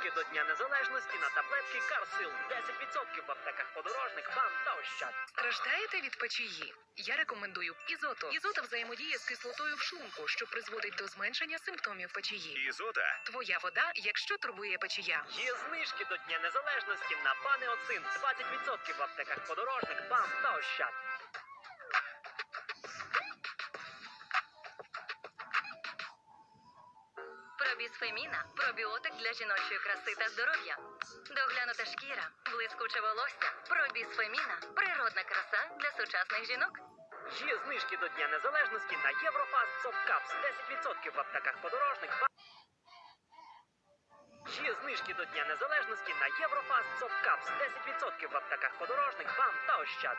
до Дня Незалежності на таблетки Карсил. 10% в аптеках подорожник, бам та ощад. Страждаєте від печії? Я рекомендую ізото. Ізота взаємодіє з кислотою в шлунку, що призводить до зменшення симптомів печії. Ізота. Твоя вода, якщо турбує печія. Є знижки до Дня Незалежності на Панеоцин. 20% в аптеках подорожник, бам та ощад. Пробісфеміна пробіотик для жіночої краси та здоров'я. Доглянута шкіра, блискуче волосся. Пробісфеміна природна краса для сучасних жінок. Є знижки до Дня Незалежності на Єврофаст Cups. 10% в аптеках подорожник, бам. Є знижки до Дня Незалежності на Єврофаст Cups. 10% в аптеках подорожник, бам та ощад.